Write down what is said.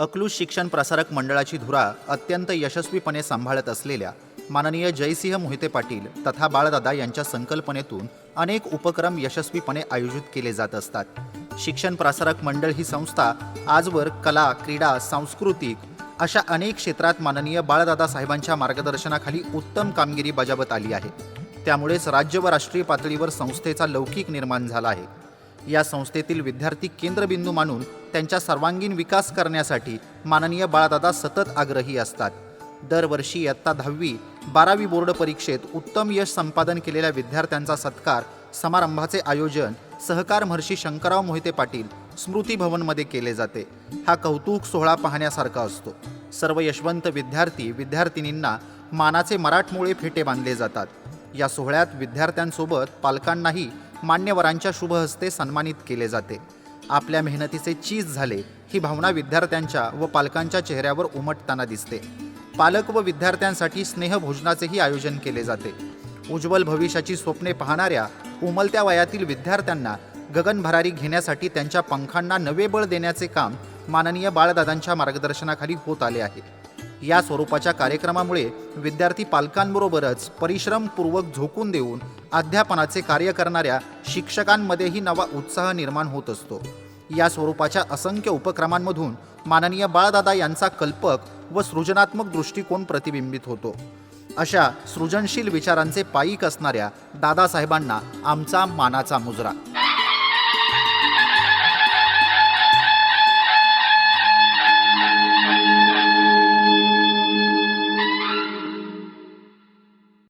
अकलूज शिक्षण प्रसारक मंडळाची धुरा अत्यंत यशस्वीपणे सांभाळत असलेल्या माननीय जयसिंह मोहिते पाटील तथा बाळदादा यांच्या संकल्पनेतून अनेक उपक्रम यशस्वीपणे आयोजित केले जात असतात. शिक्षण प्रसारक मंडळ ही संस्था आजवर कला क्रीडा सांस्कृतिक अशा अनेक क्षेत्रात माननीय बाळदादा साहेबांच्या मार्गदर्शनाखाली उत्तम कामगिरी बजावत आली आहे. त्यामुळेच राज्य व राष्ट्रीय पातळीवर संस्थेचा लौकिक निर्माण झाला आहे. या संस्थेतील विद्यार्थी केंद्रबिंदू मानून त्यांच्या सर्वांगीण विकास करण्यासाठी माननीय बाळदादा सतत आग्रही असतात. दरवर्षी इयत्ता दहावी बारावी बोर्ड परीक्षेत उत्तम यश संपादन केलेल्या विद्यार्थ्यांचा सत्कार समारंभाचे आयोजन सहकार महर्षी शंकरराव मोहिते पाटील स्मृती भवनमध्ये केले जाते. हा कौतुक सोहळा पाहण्यासारखा असतो. सर्व यशवंत विद्यार्थी विद्यार्थिनींना मानाचे मराठमोळे फेटे बांधले जातात. या सोहळ्यात विद्यार्थ्यांसोबत पालकांनाही मान्यवरांच्या शुभ हस्ते सन्मानित केले जाते. आपल्या मेहनतीचे चीज झाले ही भावना विद्यार्थ्यांच्या व पालकांच्या चेहऱ्यावर उमटताना दिसते. पालक व विद्यार्थ्यांसाठी स्नेहभोजनाचेही आयोजन केले जाते. उज्ज्वल भविष्याची स्वप्ने पाहणाऱ्या उमलत्या वयातील विद्यार्थ्यांना गगनभरारी घेण्यासाठी त्यांच्या पंखांना नवे बळ देण्याचे काम माननीय बाळदादांच्या मार्गदर्शनाखाली होत आले आहे. या स्वरूपाच्या कार्यक्रमामुळे विद्यार्थी पालकांबरोबरच परिश्रमपूर्वक झोकून देऊन अध्यापनाचे कार्य करणाऱ्या शिक्षकांमध्येही नवा उत्साह निर्माण होत असतो. या स्वरूपाच्या असंख्य उपक्रमांमधून माननीय बाळदादा यांचा कल्पक व सृजनात्मक दृष्टिकोन प्रतिबिंबित होतो. अशा सृजनशील विचारांचे पायिक असणाऱ्या दादासाहेबांना आमचा मानाचा मुजरा.